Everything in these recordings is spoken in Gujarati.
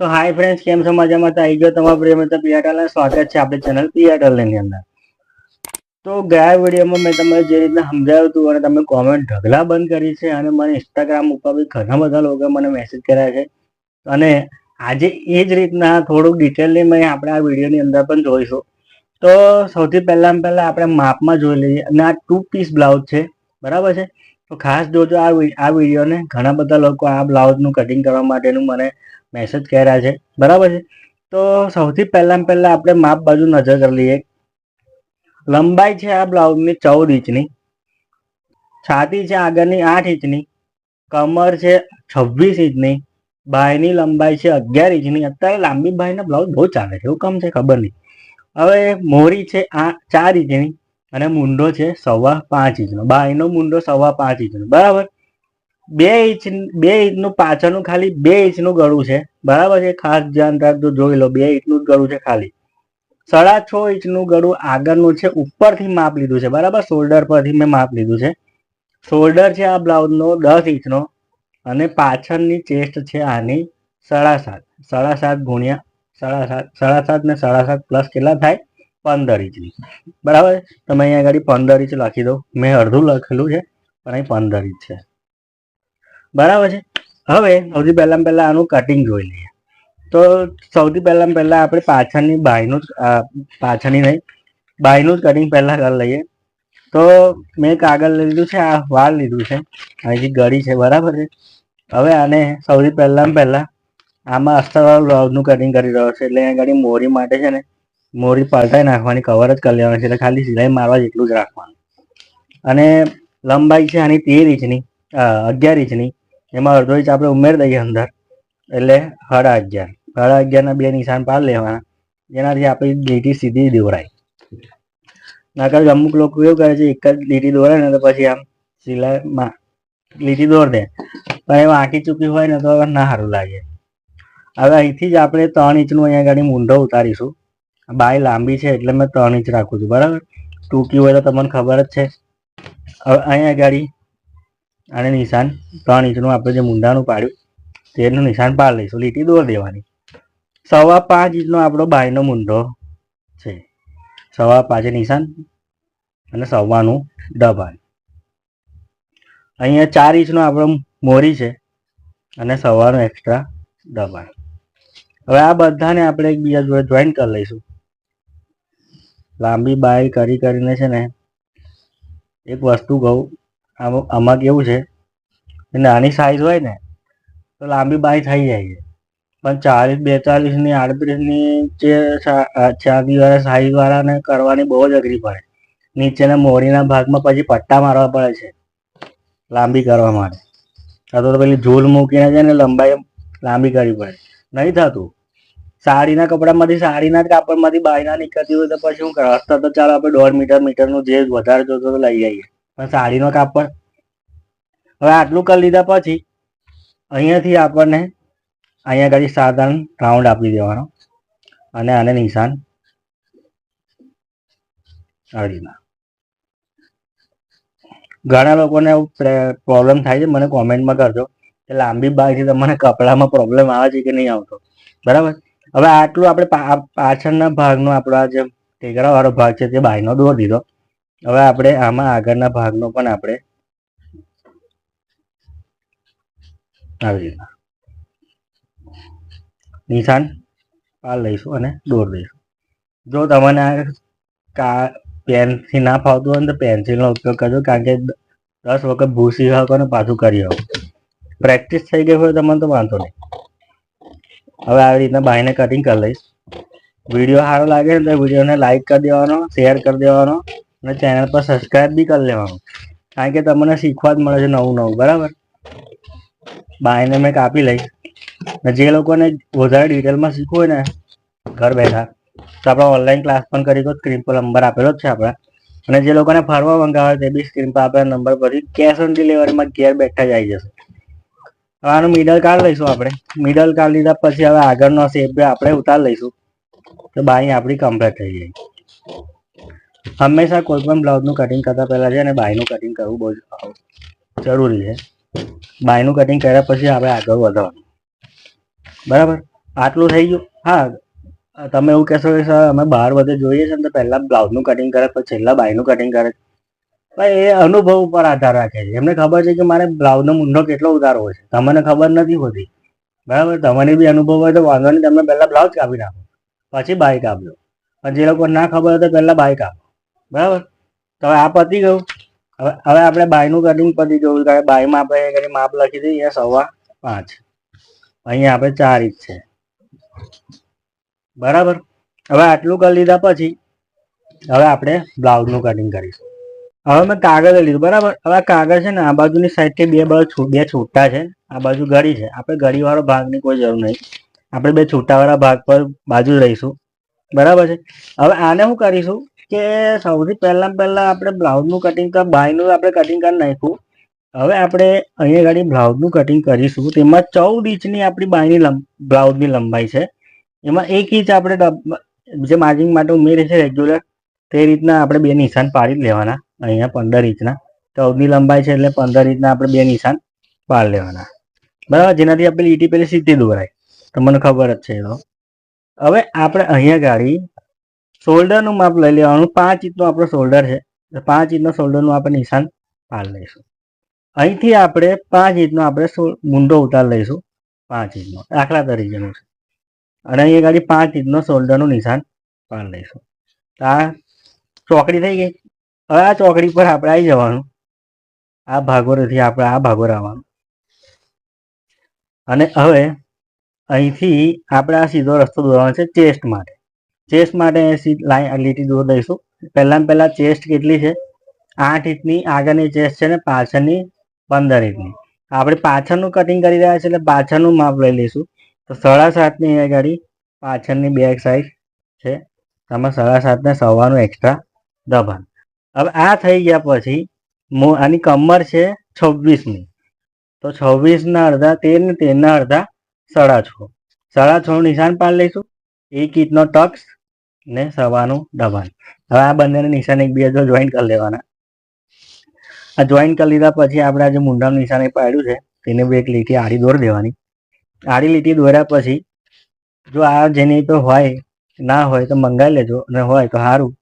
તો હાય ફ્રેન્ડ્સ કેમ છો? મજામાં? તો આવી ગયો તમારા પ્રિય મિત્ર પિયાટલ સ્વાગત છે આપણી ચેનલ પિયાટલની અંદર. તો ગયા વિડીયોમાં મેં તમને જે રીતના સમજાવ્યું હતું અને તમે કોમેન્ટ ઢગલા બંધ કરી છે અને મને ઇન્સ્ટાગ્રામ ઉપર બી ઘણા બધા લોકો મને મેસેજ કર્યા છે. અને આજે એ જ રીતના થોડુંક ડિટેલની મેં આપણે આ વિડીયોની અંદર પણ જોઈશું. તો સૌથી પહેલાં પહેલાં આપણે માપમાં જોઈ લઈએ અને આ ટુ પીસ બ્લાઉઝ છે. બરાબર છે? તો ખાસ જોજો આ આ વિડીયોને ઘણા બધા લોકો આ બ્લાઉઝનું કટિંગ કરવા માટેનું મને મેસેજ કર્યા છે. બરાબર છે? તો સૌથી પહેલાં પહેલાં આપણે માપ બાજુ નજર કરી લઈએ. લંબાઈ છે આ બ્લાઉઝની ચૌદ ઇંચની. છાતી છે આગળની આઠ ઇંચની. કમર છે છવ્વીસ ઇંચની. બાયની લંબાઈ છે અગિયાર ઇંચની. અત્યારે લાંબી બાયના બ્લાઉઝ બહુ ચાલે છે. એવું કમ છે ખબર નહીં. હવે મોરી છે આ ચાર ઇંચની. અને મુંડો છે સવા પાંચ ઇંચનો. બાયનો મુંડો સવા પાંચ ઇંચનો. બરાબર? બે ઇંચ, બે ઇંચનું પાછળનું ખાલી બે ઇંચનું ગળું છે. બરાબર છે? ખાસ ધ્યાન રાખજો, જોઈ લો, બે ઇંચનું જ ગળું છે ખાલી. સાડા છ ઇંચનું ગળું આગળનું છે, ઉપરથી માપ લીધું છે. બરાબર? શોલ્ડર પરથી મેં માપ લીધું છે. શોલ્ડર છે આ બ્લાઉઝનો દસ ઇંચનો અને પાછળની ચેસ્ટ છે આની સાડા સાત. સાડા સાત ગુણ્યા સાડા સાત સાડા સાત ને સાડા સાત પ્લસ કેટલા થાય? પંદર ઇંચની બરાબર? તમે અહીંયા આગળ પંદર ઇંચ લખી દો. મેં અડધું લખેલું છે, પણ અહીં પંદર ઇંચ છે. બરાબર છે? હવે સૌથી પહેલાં પહેલાં આનું કટિંગ જોઈ લઈએ. તો સૌથી પહેલાં પહેલાં આપણે પાછળની બાયનું પાછળની નહીં, બાયનું જ કટિંગ પહેલાં કરી લઈએ. તો મેં કાગળ લીધું છે, આ વાળ લીધું છે. અહીંથી ગળી છે, બરાબર છે? હવે આને સૌથી પહેલાં પહેલાં આમાં અસ્તરવાળું બ્લાઉઝનું કટિંગ કરી રહ્યો છે. એટલે અહીંયા આગળ મોરી માટે છે ને મોરી પલટાઈ નાખવાની કવર જ કરી લેવાની છે, એટલે ખાલી સિલાઈ મારવા જેટલું જ રાખવાનું. અને લંબાઈ છે આની તેર ઇંચની અગિયાર ઇંચની. એમાં અડધો ઇંચ આપણે ઉમેરી દઈએ અંદર, એટલે સાડા અગિયાર. સાડા અગિયારના બે નિશાન પાડ લેવાના. જેનાથી આપણી લીટી સીધી દોરાય. નકર અમુક લોકો એવું કરે છે, એક જ લીટી દોરે ને તો પછી આમ સિલાઈમાં લીટી દોર દે. પણ એ વાંકી ચૂકી હોય ને તો ના સારું લાગે. હવે અહીંથી જ આપણે ત્રણ ઇંચનું અહીંયા આગળ મૂંઢો ઉતારીશું. બાય લાંબી છે એટલે મેં ત્રણ ઇંચ રાખું છું, બરાબર? ટૂંકી હોય તો તમને ખબર જ છે. હવે અહીંયા આગળ અને નિશાન ત્રણ ઇંચનું આપણે જે મુંડાનું પાડ્યું, તેનું નિશાન પાડી લઈશું, લીટી દોર દેવાની. સવા પાંચ ઇંચનો આપણો બાયનો મૂંઢો છે. સવા પાંચે નિશાન અને સવાનું દબાણ. અહીંયા ચાર ઇંચનો આપણો મોરી છે અને સવાનું એક્સ્ટ્રા દબાણ. હવે આ બધાને આપણે એકબીજા જોડે જોઈન કરી લઈશું. લાંબી બાય કરી કરીને છે ને, એક વસ્તુ કહું, આમાં કેવું છે નાની સાઈઝ હોય ને, તો લાંબી બાય થઈ જાય છે. પણ ચાલીસ બેતાલીસની આડત્રીસની જે ચાંદી વાળા સાઈઝ વાળાને કરવાની બહુ જ અઘરી પડે. નીચેના મોરીના ભાગમાં પછી પટ્ટા મારવા પડે છે લાંબી કરવા માટે. અથવા તો પેલી ઝૂલ મૂકીને છે ને લંબાઈ લાંબી કરવી પડે. નહીં થતું. સાડીના કપડામાંથી, સાડીના જ કાપડમાંથી બાયના નીકળતી હોય તો પછી શું કરે હસતા તો ચાલો આપણે દોઢ મીટર, મીટરનું જે વધારે જોતો તો લઈ જઈએ પણ સાડીનો કાપડ? હવે આટલું કરી લીધા પછી અહીંયાથી આપણને અહીંયા ઘડી સાધારણ રાઉન્ડ આપી દેવાનો. અને આને નિશાન અડીના. ઘણા લોકોને પ્રોબ્લેમ થાય છે. મને કોમેન્ટમાં કરજો કે લાંબી બાયથી તમને કપડામાં પ્રોબ્લેમ આવે છે કે નહીં આવતો. બરાબર? હવે આટલું આપણે પાછળના ભાગનો આપણો આ જે ટેકરા વાળો ભાગ છે તે બાયનો દોર દીધો. હવે આપણે આમાં આગળના ભાગનો પણ આપણે આવી રીતના નિશાન પાર લઈશું અને દોર દઈશું. જો તમને આ કા, પેનથી ના ફાવતું હોય તો પેન્સિલનો ઉપયોગ કરજો કારણ કે દસ વખત ભૂસી શકો અને પાછું કરી શકો પ્રેક્ટિસ થઈ ગઈ હોય તમને તો વાંધો નહીં. હવે આવી રીતના બાઈને કટિંગ કરી લઈશ. વીડિયો સારો લાગે તો વિડીયોને લાઈક કરી દેવાનો શેર કરી દેવાનો અને ચેનલ પર સબસ્ક્રાઈબ બી કરી લેવાનું. કારણ કે તમને શીખવા જ મળે છે નવું નવું, બરાબર? બાઈને મેં કાપી લઈશ. જે લોકોને વધારે ડિટેલમાં શીખવું હોય ને, ઘર બેઠા. તો આપણે ઓનલાઈન ક્લાસ પણ કરી દો સ્ક્રીન પર નંબર આપેલો જ છે આપણા. અને જે લોકોને ફરવા મંગાવે તે બી સ્ક્રીન પર આપેલા નંબર પરથી કેશ ઓન ડિલિવરીમાં ઘેર બેઠા જ આવી જશે. હવે મિડલ કાર્ડ લઈશું આપણે. મિડલ કાર્ડ લીધા પછી હવે આગળનો શેપ આપણે ઉતાર લઈશું. તો બાઈ આપણી કમ્પ્લીટ થઈ જાય. હંમેશા કોઈ પણ બ્લાઉઝનું કટિંગ કરતા પહેલા છે ને બાયનું કટિંગ કરવું બહુ જરૂરી છે. બાયનું કટિંગ કર્યા પછી આપણે આગળ વધવાનું. બરાબર? આટલું થઈ ગયું. હા, તમે એવું કહેશો કે સર, અમે બહાર બધે જોઈએ છે ને તો પહેલા બ્લાઉઝનું કટિંગ કરે, પછી છેલ્લા બાયનું કટિંગ કરે. એ અનુભવ ઉપર આધાર રાખે છે. એમને ખબર છે કે મારે બ્લાઉઝનો મૂંઢો કેટલો ઉતારવો છે. તમને ખબર નથી હોતી. બરાબર? તમને બી અનુભવ હોય તો વાંધો નહીં, તમે પહેલાં બ્લાઉઝ કાપી નાખો. પછી બાઇક આપજો. પણ જે લોકો ના ખબર હોય તો પહેલાં બાઇક આપો. બરાબર? તો હવે આ પતી ગયું. હવે હવે આપણે બાયનું કટિંગ પતી ગયું. કારણ કે બાયમાં આપણે કરી માપ લખી દઈએ સવા પાંચ. અહીંયા આપણે ચાર ઇંચ છે. બરાબર? હવે આટલું કરી લીધા પછી, હવે આપણે બ્લાઉઝનું કટિંગ કરીશું. હવે મેં કાગળ લીધું, બરાબર? હવે કાગળ છે ને, આ બાજુની સાઈડથી બે બાજુ બે છૂટા છે. આ બાજુ ગળી છે. આપણે ગળીવાળો ભાગની કોઈ જરૂર નહીં. આપણે બે છૂટાવાળા ભાગ પર બાજુ રહીશું. બરાબર છે? હવે આને શું કરીશું કે સૌથી પહેલાં પહેલાં આપણે બ્લાઉઝનું કટિંગ કર, બાયનું આપણે કટિંગ કરી નાખ્યું હવે આપણે અહીંયા ગાડી બ્લાઉઝનું કટિંગ કરીશું. તેમાં ચૌદ ઇંચની આપણી બાયની લંબ, બ્લાઉઝની લંબાઈ છે. એમાં એક ઇંચ આપણે જે માર્જિંગ માટે ઉમેરી છે રેગ્યુલર તે રીતના આપણે બે નિશાન પાડી લેવાના. અહીંયા પંદર ઇંચના. ચૌદની લંબાઈ છે એટલે પંદર ઇંચના આપણે બે નિશાન બહાર લેવાના. બરાબર? જેનાથી આપણે લીટી પેલી સીધી દોરાય. તમને ખબર જ છે એ તો. હવે આપણે અહીંયા ગાડી શોલ્ડરનું માપ લઈ લેવાનું. પાંચ ઇંચનું આપણો શોલ્ડર છે. પાંચ ઇંચનો શોલ્ડરનું આપણે નિશાન પાડી લઈશું. અહીંથી આપણે પાંચ ઇંચનો આપણે મૂંઢો ઉતાર લઈશું. પાંચ ઇંચનો. દાખલા તરીકેનું છે. અને અહીંયા ગાડી પાંચ ઇંચનો શોલ્ડરનું નિશાન પાડી લઈશું. તો આ ચોકડી થઈ ગઈ? હવે આ ચોકડી પર આપણે આવી જવાનું. આ ભાગોરેથી આપણે આ ભાગો આવવાનું. અને હવે અહીંથી આપણે આ સીધો રસ્તો દોરવાનો છે ચેસ્ટ માટે. ચેસ્ટ માટે લાઈન લીટી દોર દઈશું. પહેલાં પહેલાં ચેસ્ટ કેટલી છે? આઠ ઇંચની, આગળની ચેસ્ટ છે ને પાછળની પંદર ઇંચની. આપણે પાછળનું કટિંગ કરી રહ્યા છીએ એટલે પાછળનું માપ લઈ લઈશું. તો સાડા સાતની એ ગાડી, પાછળની બેક સાઈડ છે. તમે સાડા સાતને સવાનું એક્સ્ટ્રા દબાણ. હવે આ થઈ ગયા પછી આની કમર છે છવ્વીસની તો છવ્વીસના અડધા તેર ને તેરના અડધા સાડા છ સાડા છ નિશાન પાડી લઈશું. એક ઇંચનો ટક્સ ને સવાનું દબાણ. હવે આ બંનેને નિશાન એકબીજા જો જોઈન કરી લેવાના. આ જોઈન કરી લીધા પછી આપણે આ જે મુંડાનું નિશાન એ પાડ્યું છે, તેને બે એક લીટી આડી દોરી દેવાની. આડી લીટી દોર્યા પછી જો આ જેની તો હોય, ના હોય તો મંગાવી લેજો. અને હોય તો સારું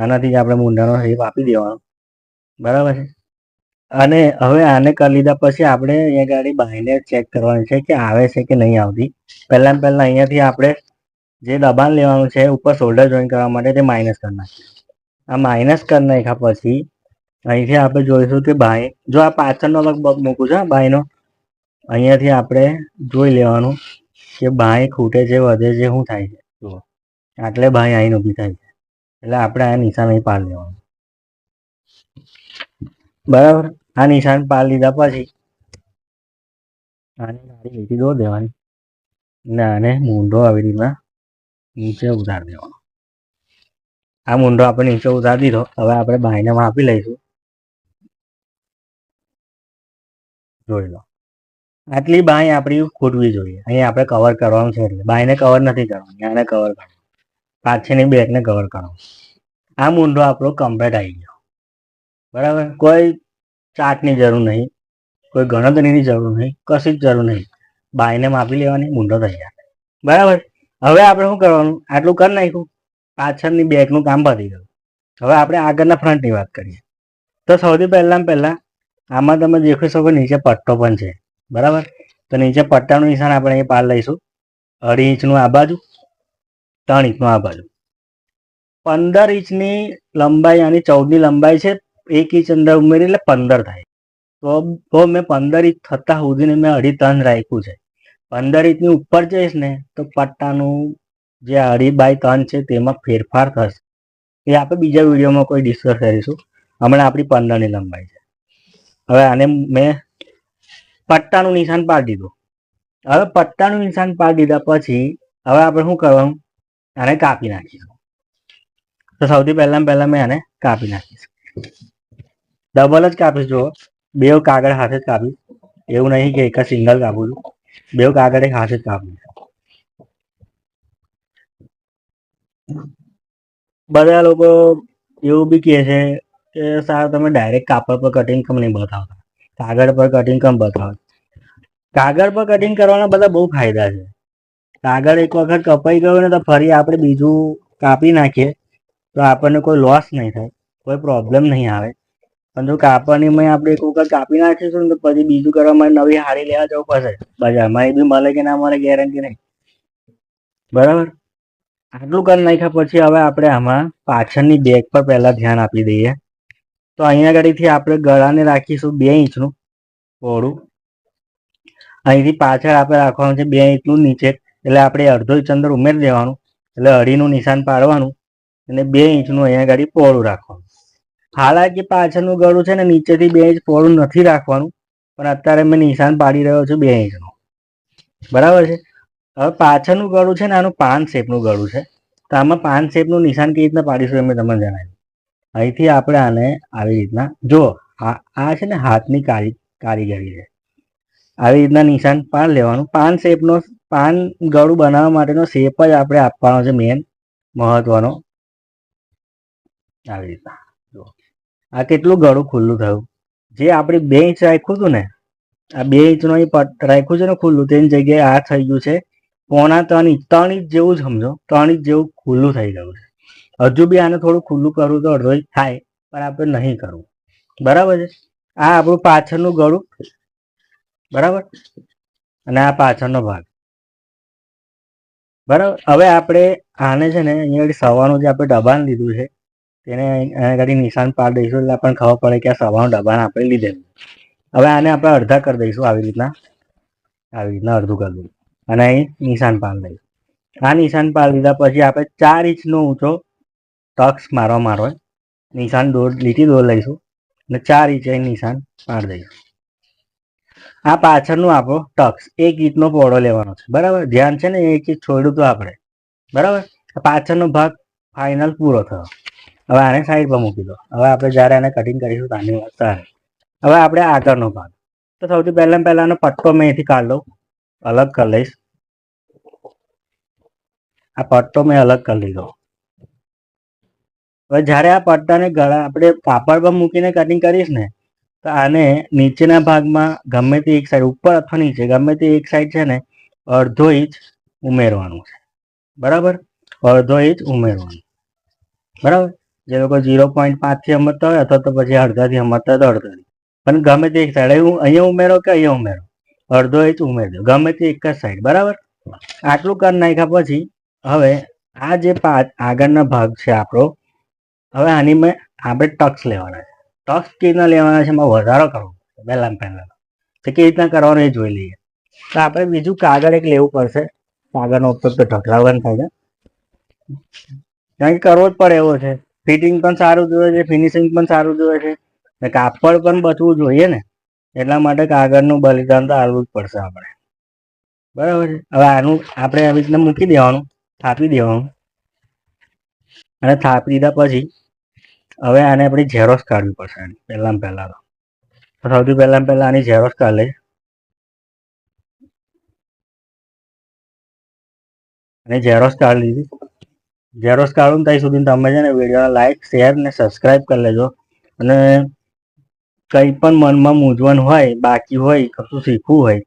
આનાથી જ આપણે મુંડાનો શેપ આપી દેવાનો. બરાબર છે? અને હવે આને કરી લીધા પછી આપણે અહીંયા ગાડી બાઈને ચેક કરવાની છે કે આવે છે કે નહીં આવતી. પહેલાં પહેલાં અહીંયાથી આપણે જે દબાણ લેવાનું છે, ઉપર શોલ્ડર જોઈન કરવા માટે તે માઇનસ કરી નાખીએ. આ માઇનસ કરી નાખ્યા પછી અહીંથી આપણે જોઈશું કે બાય, જો આ પાછળનો અલગ બગ મૂકું છું બાયનો. અહીંયાથી આપણે જોઈ લેવાનું કે બાય ખૂટે છે, વધે છે, શું થાય છે? જુઓ. આટલે બાય અહીં ઊભી થાય છે. એટલે આપણે આ નિશાન અહીં પાડી લેવાનું બરાબર? આ નિશાન પાડી લીધા પછી આને ગાડી લીધી દોર દેવાની. અને આને મૂંઢો આવી રીતના નીચે ઉતાર દેવાનો. આ મૂંઢો આપણે નીચે ઉતારી દીધો. હવે આપણે બાયને માપી લઈશું. જોઈ લો. આટલી બાય આપણી ખૂટવી જોઈએ. અહીં આપણે કવર કરવાનું છે એટલે. બાયને કવર નથી કરવાની. આને કવર કરવાનું. પાછળની બેકને કવર કરવાનું આ મૂંઢો આપણો કમ્પ્લેટ આવી ગયો. બરાબર? કોઈ ચાટની જરૂર નહીં, કોઈ ગણતરીની જરૂર નહીં, કશી જ જરૂર નહીં. બાયને માપી લેવાની મૂંઢો તૈયાર. બરાબર? હવે આપણે શું કરવાનું? આટલું કરી નાખ્યું. પાછળની બેકનું કામ પતી ગયું. હવે આપણે આગળના ફ્રન્ટની વાત કરીએ. તો સૌથી પહેલાં પહેલાં, આમાં તમે દેખી શકો નીચે પટ્ટો પણ છે. બરાબર? તો નીચે પટ્ટાનું નિશાન આપણે અહીં પાર લઈશું. અઢી ઇંચનું આ બાજુ ત્રણ ઇંચનું આ બાજુ પંદર ઇંચની લંબાઈ અને ચૌદની લંબાઈ છે, એક ઇંચ અંદર ઉમેરી એટલે પંદર થાય. તો તો મેં પંદર ઇંચ થતાં સુધીને મેં અઢી ત્રણ રાખ્યું છે. પંદર ઇંચની ઉપર જઈશ ને, તો પટ્ટાનું જે અઢી બાય ત્રણ છે તેમાં ફેરફાર થશે. એ આપણે બીજા વિડીયોમાં કોઈ ડિસ્કસ કરીશું. હમણાં આપણી પંદરની લંબાઈ છે. હવે આને મેં પટ્ટાનું નિશાન પાડી દીધું. હવે પટ્ટાનું નિશાન પાડી દીધા પછી, હવે આપણે શું કરવાનું? આને કાપી નાખીશું તો સૌથી પહેલા પહેલા મેં આને કાપી નાખીશ ડબલ જ કાપીશ જુઓ બે કાગળ હાથે જ કાપીશ એવું નહીં કે એક જ સિંગલ કાપું છું બે કાગળ એક હાથે જ કાપું બધા લોકો એવું બી કહે છે કે સાહેબ તમે ડાયરેક્ટ કાપડ પર કટિંગ કેમ નહીં બતાવતા કાગળ પર કટિંગ કેમ બતાવો કાગળ પર કટિંગ કરવાના બધા બહુ ફાયદા છે કાગળ એક વખત કપાઈ ગયો ને તો ફરી આપણે બીજું કાપી નાખીએ, તો આપણને કોઈ લોસ નહીં થાય, કોઈ પ્રોબ્લેમ નહીં આવે. પણ જો કાપણીમાં આપણે એક વખત કાપી નાખીશું ને તો પછી બીજું કરવા માટે નવી હારી લેવા જવું પડશે. બજારમાં એ બી મળે કે ના મળે ગેરંટી નહીં. બરાબર? આટલું કરી નાખ્યા પછી હવે આપણે આમાં પાછળની બેગ પર પહેલા ધ્યાન આપી દઈએ. તો અહીંયા આગળથી આપણે ગળાને રાખીશું બે ઇંચનું. પહોળું અહીંથી પાછળ આપણે રાખવાનું છે બે ઇંચનું નીચે. એટલે આપણે અડધો ચંદર ઉમેરી દેવાનું, એટલે અઢીનું નિશાન પાડવાનું અને બે ઇંચનું અહીંયા ગાડી પહોળું રાખવાનું. હાલાકી પાછળનું ગળું છે ને, નીચેથી બે ઇંચ પહોળું નથી રાખવાનું, પણ અત્યારે મેં નિશાન પાડી રહ્યો છું બે ઇંચનું. બરાબર છે? હવે પાછળનું ગળું છે ને, આનું પાન શેપનું ગળું છે. તો આમાં પાન શેપનું નિશાન કેવી રીતના પાડીશું એ મેં તમને જણાવ્યું. અહીંથી આપણે આને આવી રીતના, જો, આ છે ને, હાથની કારી, કારીગરી છે. આવી રીતના નિશાન પાન લેવાનું. પાન શેપનો પાન ગળું બનાવવા માટેનો શેપ જ આપણે આપવાનો છે મેન મહત્વનો. આવી રીતના જો. આ કેટલું ગળું ખુલ્લું થયું. જે આપણે બે ઇંચ રાખ્યું હતું ને, આ બે ઇંચનો અહીં રાખ્યું છે ને ખુલ્લું, તેની જગ્યાએ આ થઈ ગયું છે. પોણા ત્રણ ઇંચ ત્રણ ઇંચ જેવું સમજો, ત્રણ ઇંચ જેવું ખુલ્લું થઈ ગયું છે. હજુ બી આને થોડું ખુલ્લું કરવું તો અડધો થાય, પણ આપણે નહીં કરવું. બરાબર છે? આ આપણું પાછળનું ગળું. બરાબર? અને આ પાછળનો ભાગ. બરાબર? હવે આપણે આને છે ને અહીંયા સવાનું જે આપણે દબાણ લીધું છે, તેને આગળ નિશાન પાડી દઈશું એટલે આપણને ખબર પડે કે આ સવાનું દબાણ આપણે લીધેલું હવે આને આપણે અડધા કરી દઈશું આવી રીતના. આવી રીતના અડધું કરી દઈશું. અને અહીં નિશાન પાડી દઈશું આ નિશાન પાડી લીધા પછી આપણે ચાર ઇંચનો ઊંચો ટક્સ મારવા મારો નિશાન દોર, લીટી દોર લઈશું. અને ચાર ઇંચ નિશાન પાડી દઈશું. આ પાછળનું આપણો ટક્સ. એક ગીતનો પોળો લેવાનો છે. બરાબર? ધ્યાન છે ને એક ઇંચ છોડ્યું તો આપણે. બરાબર? પાછળનો ભાગ ફાઇનલ પૂરો થયો. હવે આને સાઈડ પર મૂકી દો. હવે આપણે જ્યારે આને કટિંગ કરીશું તાની વાત હવે આપણે આગળનો ભાગ. તો સૌથી પહેલાં પહેલાં આનો પટ્ટો મેં અહીંથી કાઢ લઉં. અલગ કરી લઈશ. આ પટ્ટો મેં અલગ કરી લીધો. હવે જ્યારે આ પટ્ટાને ગળા, આપણે કાપડ પર મૂકીને કટિંગ કરીશ ને તો આને નીચેના ભાગમાં ગમે તે એક સાઈડ ઉપર અથવા નીચે, ગમે તે એક સાઈડ છે ને, અડધો ઇંચ ઉમેરવાનું છે. બરાબર? અડધો ઇંચ ઉમેરવાનું. બરાબર? જે લોકો ઝીરો પોઈન્ટ પાંચથી સમજતા હોય અથવા તો પછી અડધાથી સમજતા હોય તો અડધાથી પણ ગમે તે એક સાઈડ અહીંયા ઉમેરો કે અહીંયા ઉમેરો? અડધો ઇંચ ઉમેરી ગમે તે એક જ સાઈડ બરાબર? આટલું કરી નાખ્યા પછી હવે આ જે પાંચ આગળના ભાગ છે આપણો, હવે આની મેં, આપણે ટક્સ લેવાના છે. ટક્સ કેવી રીતના લેવાના છે, એમાં વધારો કરવો પહેલાં પહેલાં તો કેવી રીતના કરવાનો એ જોઈ લઈએ. તો આપણે બીજું કાગળ એક લેવું પડશે. કાગળનો ઉપયોગ તો ઢકલાવવાનો થાય છે. કારણ કે કરવો જ પડે એવો છે. ફિટિંગ પણ સારું જોઈએ છે ફિનિશિંગ પણ સારું જોઈએ છે. ને કાપડ પણ બચવું જોઈએ ને. એટલા માટે કાગળનું બલિદાન તો આવવું જ પડશે આપણે. બરાબર છે? હવે આનું આપણે આવી રીતના મૂકી દેવાનું, થાપી દેવાનું. અને થાપી દીધા પછી હવે આને આપણે ઝેરોસ કાઢવી પડશે પહેલાં પહેલાં તો. સૌથી પહેલાં પહેલાં આની ઝેરોસ કાઢી લઈશ અને ઝેરોસ કાઢી લીધી. ઝેરોસ કાઢું ત્યાં સુધી તમે છે ને વિડીયોને લાઈક શેર ને સબસ્ક્રાઈબ કરી લેજો. અને કંઈ પણ મનમાં મૂંઝવણ હોય, બાકી હોય, કશું શીખવું હોય,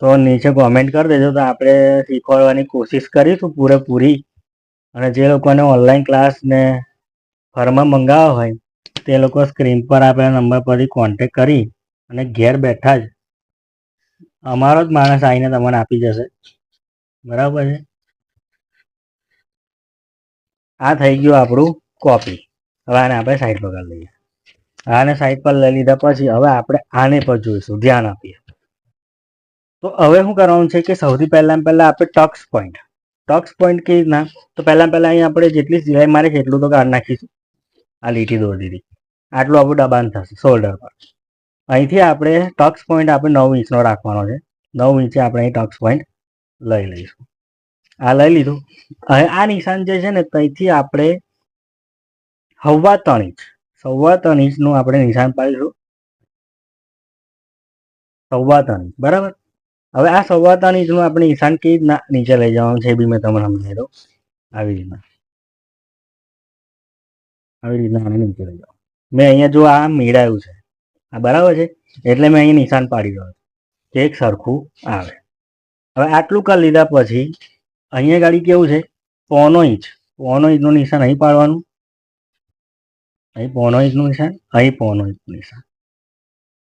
તો નીચે કોમેન્ટ કરી દેજો. તો આપણે શીખવાડવાની કોશિશ કરીશું પૂરેપૂરી. અને જે લોકોને ઓનલાઈન ક્લાસ ને ફરમાં મંગાવવા હોય, તે લોકો સ્ક્રીન પર આપેલા નંબર પરથી કોન્ટેક કરી અને ઘેર બેઠા જ અમારો જ માણસ આવીને તમને આપી જશે. બરાબર છે? આ થઈ ગયું આપણું કોપી હવે આને આપણે સાઈડ પર કરી લઈએ. આને સાઈડ પર લઈ લીધા પછી હવે આપણે આને પર જોઈશું. ધ્યાન આપીએ. તો હવે શું કરવાનું છે કે સૌથી પહેલાં પહેલાં આપણે ટક્સ પોઈન્ટ ટક્સ પોઈન્ટ કેવી રીતના? તો પહેલાં પહેલાં અહીં આપણે જેટલી સિલાઈ મારે છે એટલું તો કાઢ નાખીશું. આ લીટી દોરી દીધી. આટલું આપણું દબાણ થશે શોલ્ડર પર. અહીંથી આપણે ટક્સ પોઈન્ટ આપણે નવ ઇંચનો રાખવાનો છે. નવ ઇંચે આપણે અહીં ટક્સ પોઈન્ટ લઈ લઈશું. આ લઈ લીધું. હવે આ નિશાન જે છે ને, ત્યાંથી આપણે સવા ત્રણ ઇંચ, સવા ત્રણ ઇંચનું આપણે નિશાન પાડીશું. સવા ત્રણ ઇંચ, બરાબર? હવે આ સવા ત્રણ ઇંચનું આપણે નિશાન કેવી રીતના નીચે લઈ જવાનું છે એ બી મેં તમને સમજાવી દઉં. આવી રીતના. આવી રીતના આને નીચે લઈ જાઓ મેં અહીંયા જો આ મેળાયું છે, આ બરાબર છે? એટલે મેં અહીંયા નિશાન પાડી દઉં કે એક સરખું આવે. હવે આટલું કરી લીધા પછી અહીંયા ગાડી કેવું છે? પોનો ઇંચ. પોનો ઇંચનું નિશાન અહીં પાડવાનું. અહીં પોનો ઇંચનું નિશાન, અહીં પોનો ઇંચનું નિશાન.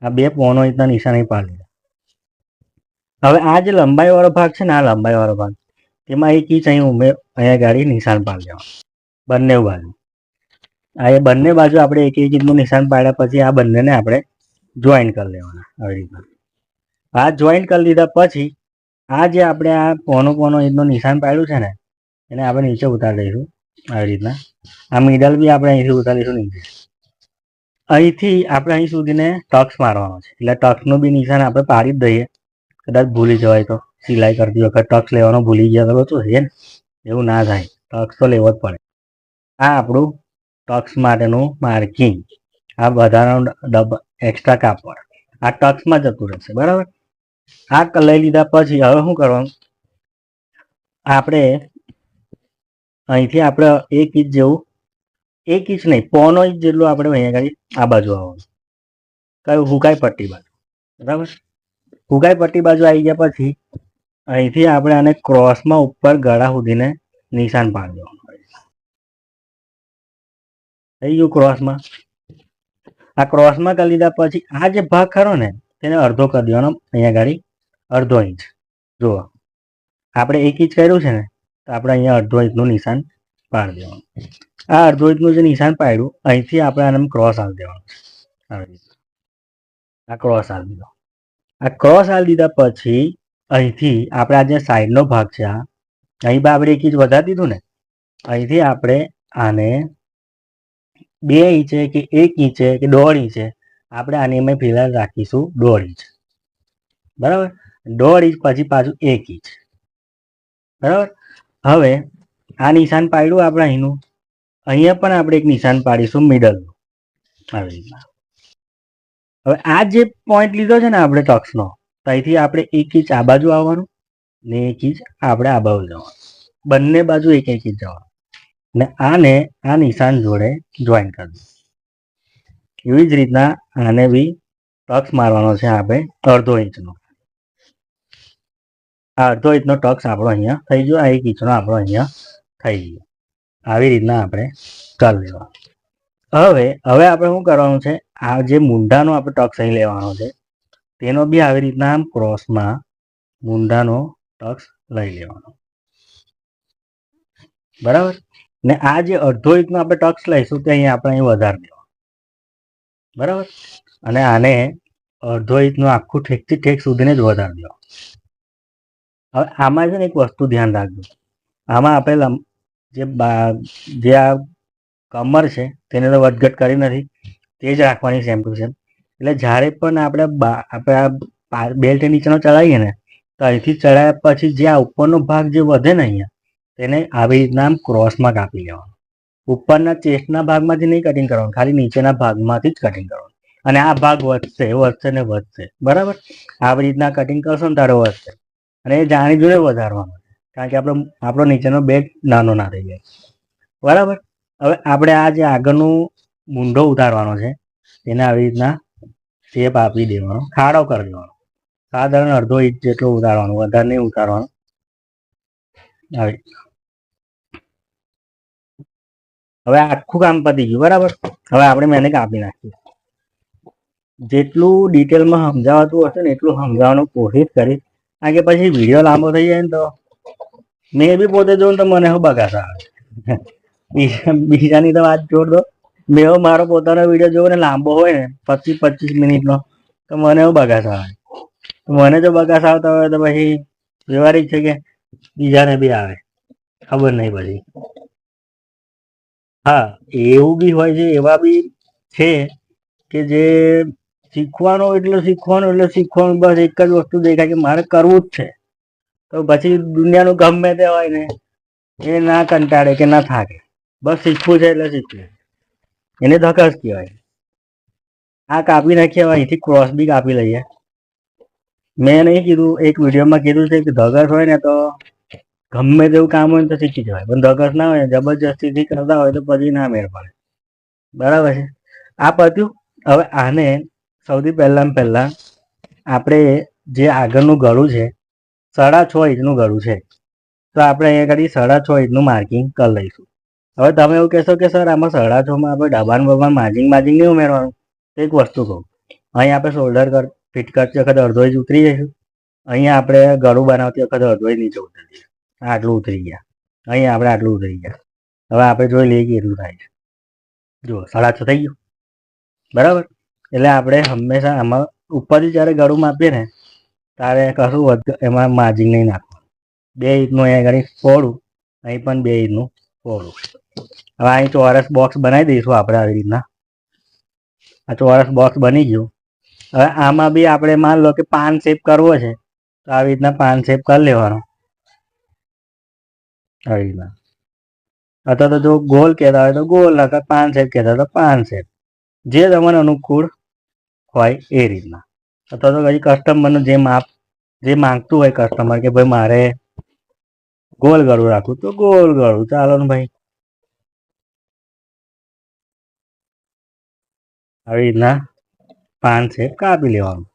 આ બે પોનો ઇંચના નિશાન અહીં પાડી દીધા હવે આ જે લંબાઈવાળો ભાગ છે ને, આ લંબાઈવાળો ભાગ, તેમાં એક ઇંચ અહીં ઉમેર, અહીંયા ગાડી નિશાન પાડી દેવાનું. બંને બાજુ. આ એ બંને બાજુ આપણે એક એક ઇંચનું નિશાન પાડ્યા પછી આ બંનેને આપણે જોઈન કરી લેવાના આવી રીતના. આ જોઈન કરી લીધા પછી આ જે આપણે આ પોનો પોનો ઇંચનું નિશાન પાડ્યું છે ને, એને આપણે નીચે ઉતારી દઈશું આવી રીતના. આ મિડલ બી આપણે અહીંથી ઉતારીશું નીચે. અહીંથી આપણે અહીં સુધીને ટક્સ મારવાનો છે. એટલે ટક્સનું બી નિશાન આપણે પાડી જ દઈએ. કદાચ ભૂલી જવાય તો સિલાઈ કરતી વખત ટક્સ લેવાનો ભૂલી ગયા તો તો છે એવું ના થાય. ટક્સ તો લેવો જ પડે. આ આપણું ટક્સ માટેનું માર્કિંગ. આ વધારાનું ડબ એક્સ્ટ્રા કાપડ. આ ટક્સમાં જતું રહેશે, બરાબર? આ લઈ લીધા પછી હવે શું કરવાનું? આપણે અહીંથી આપણે એક ઇંચ જેવું, એક ઇંચ નહીં, પોનો ઇંચ જેટલું આપણે અહીંયા આગળ આ બાજુ આવવાનું. કયું? હુકાઈ પટ્ટી બાજુ. બરાબર? હુકાઈ પટ્ટી બાજુ આવી ગયા પછી અહીંથી આપણે આને ક્રોસમાં ઉપર ગળા સુધીને નિશાન પાડી દેવાનું. થઈ ગયું ક્રોસમાં આ ક્રોસમાં કરી લીધા પછી આ જે ભાગ ખરો ને, તેને અડધો કરી દેવાનો અહીંયા ગાડી અડધો ઇંચ. જુઓ. આપણે એક ઇંચ કર્યું છે ને, તો આપણે અહીંયા અડધો ઇંચનું નિશાન પાડી દેવાનું. આ અડધો ઇંચનું જે નિશાન પાડ્યું, અહીંથી આપણે આને ક્રોસ આવી દેવાનું આ ક્રોસ આવી દીધો. આ ક્રોસ આવી દીધા પછી અહીંથી આપણે આ જે સાઈડનો ભાગ છે આ, અહીં બા આપણે એક ઇંચ વધારી દીધું ને, અહીંથી આપણે આને બે ઇંચે કે એક ઇંચે કે દોઢ ઇંચે આપણે આની અમે ફિલહાલ રાખીશું દોઢ ઇંચ બરાબર? દોઢ ઇંચ પછી પાછું એક ઇંચ. બરાબર? હવે આ નિશાન પાડ્યું આપણે અહીંનું. અહીંયા પણ આપણે એક નિશાન પાડીશું મિડલનું આવી રીતના. હવે આ જે પોઈન્ટ લીધો છે ને આપણે ટક્સનો, ત્યાંથી આપણે એક ઇંચ આ બાજુ આવવાનું ને એક ઇંચ આપણે આ બાજુ જવાનું. બંને બાજુ એક એક ઇંચ જવાનું. ને આને આ નિશાન જોડે જોઈન કરી દઉં એવી જ રીતના આને બી ટક્સ મારવાનો છે આપણે અડધો ઇંચનો. આ અડધો ઇંચનો ટક્સ આપણો અહીંયા થઈ ગયો, આ એક ઇંચનો આપણો અહીંયા થઈ ગયો. આવી રીતના આપણે કરી લેવા હવે હવે આપણે શું કરવાનું છે? આ જે મૂંઢાનો આપણે ટક્સ અહીં લેવાનો છે, તેનો બી આવી રીતના આમ ક્રોસમાં મૂંઢાનો ટક્સ લઈ લેવાનો. બરાબર? ને આ જે અડધો ઇંચનો આપણે ટક્સ લઈશું તે અહીંયા આપણે અહીં વધારી દેવા બરાબર? અને આને અડધો ઇંચનું આખું ઠેકથી ઠેક સુધીને જ વધારી દેવા હવે આમાં છે ને એક વસ્તુ ધ્યાન રાખજો. આમાં આપણે જે જે આ કમર છે તેને તો વધઘટ કરી નથી. તે જ રાખવાની સેમ ટુ સેમ એટલે જ્યારે પણ આપણે આપણે આ બેલ્ટ નીચેનો ચડાવીએ ને, તો અહીંથી ચડાવ્યા પછી જે આ ઉપરનો ભાગ જે વધે ને અહીંયા તેને આવી રીતના આમ ક્રોસમાં કાપી લેવાનું. ઉપરના ચેસ્ટના ભાગમાંથી નહીં કટિંગ કરવાનું, ખાલી નીચેના ભાગમાંથી જ કટિંગ કરવાનું. અને આ ભાગ વધશે વધશે ને વધશે. બરાબર? આવી રીતના કટિંગ કરશો ને તારે વધશે. અને એ જાણી જોડે વધારવાનું કારણ કે આપણો આપણો નીચેનો બેગ નાનો ના થઈ જાય. બરાબર? હવે આપણે આ જે આગળનું મૂંઢો ઉતારવાનો છે, તેને આવી રીતના શેપ આપી દેવાનો, ખાડો કરી દેવાનો. સાધારણ અડધો ઇંચ જેટલો ઉતારવાનો, વધારે નહીં ઉતારવાનો. હવે આખું કામ પતી ગયું, બરાબર? હવે આપણે મેં એને કાપી નાખીએ. જેટલું ડિટેલમાં સમજાવતું હશે ને એટલું સમજાવવાનું કોશિશ કરીશ. કારણ કે પછી વીડિયો લાંબો થઈ જાય ને તો મેં બી પોતે જોઉં તો મને હું બગાસ આવે? બીજા બીજાની તો વાત જોડ દો. મેં મારો પોતાનો વીડિયો જોઉં ને લાંબો હોય ને, પચીસ પચીસ મિનિટનો, તો મને હું બગાસ આવે? મને જો બગાસ આવતા હોય તો પછી વ્યવહારિક છે કે બીજાને બી આવે. ખબર નહીં પછી. હા, એવું બી હોય છે, એવા બી છે કે જે શીખવાનો એટલે શીખવાનું એટલે શીખવાનું, બસ એક જ વસ્તુ દેખાય કે મારે કરવું જ છે. તો પછી દુનિયાનું ગમે તે હોય ને, એ ના કંટાળે કે ના થાકે. બસ શીખવું છે એટલે શીખવું. એને ધકસ કહેવાય. આ કાપી નાખીએ અહીંથી ક્રોસ બી કાપી લઈએ. મેં નહીં કીધું, એક વિડીયોમાં કીધું છે કે ધગસ હોય ને તો ગમે તેવું કામ હોય તો શીખી જવાય. પણ ધગસ ના હોય જબરજસ્તીથી કરતા હોય તો પછી ના મેળ પડે. બરાબર છે? આ પત્યું, હવે આને સૌથી પહેલાં પહેલાં આપણે જે આગળનું ગળું છે, સાડા છ ઇંચનું ગળું છે. તો આપણે અહીંયા કરી સાડા છ ઇંચનું માર્કિંગ કરી લઈશું. હવે તમે એવું કહેશો કે, સર, આમાં સાડા છમાં આપણે ડબાન બબાન માર્જિંગ માર્જિંગ નહીં ઉમેરવાનું એક વસ્તુ કહું. અહીં આપણે શોલ્ડર કર ફિટ કરતી વખતે અડધો ઇંચ ઉતરી જઈશું. અહીંયા આપણે ગળું બનાવતી વખતે અડધો ઇંચ નીચે ઉતરી જઈશું. આટલું ઉતરી ગયા. અહીંયા આપણે આટલું ઉતરી ગયા. હવે આપણે જોઈ લઈએ કે એટલું થાય છે. જુઓ, સાડા છ થઈ ગયું. બરાબર? એટલે આપણે હંમેશા આમાં ઉપરથી જ્યારે ગળું માપીએ ને, ત્યારે કશું વધ, એમાં માર્જિન નહીં નાખવાનું. બે ઇંચનું અહીંયા ઘણી ફોડું, અહીં પણ બે ઇંચનું ફોડું. હવે અહીં ચોરસ બોક્સ બનાવી દઈશું આપણે આવી રીતના. આ ચોરસ બોક્સ બની ગયું. હવે આમાં બી આપણે માન લો કે પાન શેપ કરવો છે, તો આવી રીતના પાન શેપ કરી લેવાનો. રીતના. અથવા તો જો ગોલ કહેતા હોય તો ગોલ, નકર પાન શેપ કહેતા તો પાન શેપ જે તમને અનુકૂળ હોય એ રીતના. અથવા તો પછી કસ્ટમરનું જે માપ, જે માંગતું હોય કસ્ટમર કે ભાઈ મારે ગોલ ગળું રાખવું, તો ગોલ ગળું. ચાલો ને ભાઈ. આવી રીતના પાન છે કાપી લેવાનું.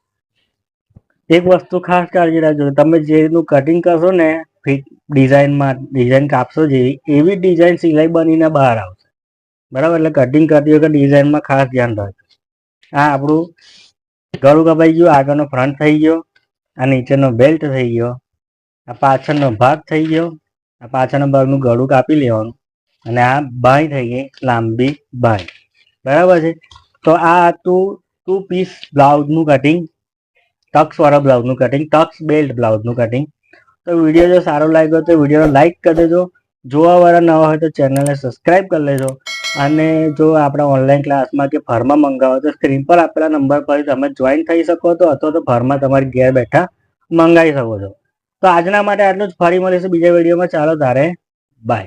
એક વસ્તુ ખાસ કાળજી રાખજો, તમે જે રીતનું કટિંગ કરશો ને ફિટ ડિઝાઇનમાં ડિઝાઇન કાપશો જેવી એવી ડિઝાઇન સિલાઈ બનીને બહાર આવશે. બરાબર? એટલે કટિંગ કરતી વખતે ડિઝાઇનમાં ખાસ ધ્યાન રાખજો. આ આપણું ગળું કપાઈ ગયું, આગળનો ફ્રન્ટ થઈ ગયો, આ નીચેનો બેલ્ટ થઈ ગયો, આ પાછળનો ભાગ થઈ ગયો, આ પાછળના ભાગનું ગળું કાપી લેવાનું અને આ બાંય થઈ ગઈ, લાંબી બાંય. બરાબર છે? તો આ હતું ટુ પીસ બ્લાઉઝનું કટિંગ ટક્સવાળા બ્લાઉઝનું કટિંગ ટક્સ બેલ્ટ બ્લાઉઝનું કટિંગ તો વીડિયો જો સારો લાગ્યો તો વિડીયોને લાઈક કરી દેજો. જોવાવાળા નવા હોય તો ચેનલને સબસ્ક્રાઈબ કરી લેજો. અને જો આપણા ઓનલાઈન ક્લાસમાં કે ફરમાં મંગાવો તો સ્ક્રીન પર આપેલા નંબર પર તમે જોઈન થઈ શકો તો અથવા તો ફરમાં તમારી ઘેર બેઠા મંગાવી શકો છો. તો આજના માટે આટલું જ. ફરી મળીશું બીજા વિડીયોમાં. ચાલો તારે બાય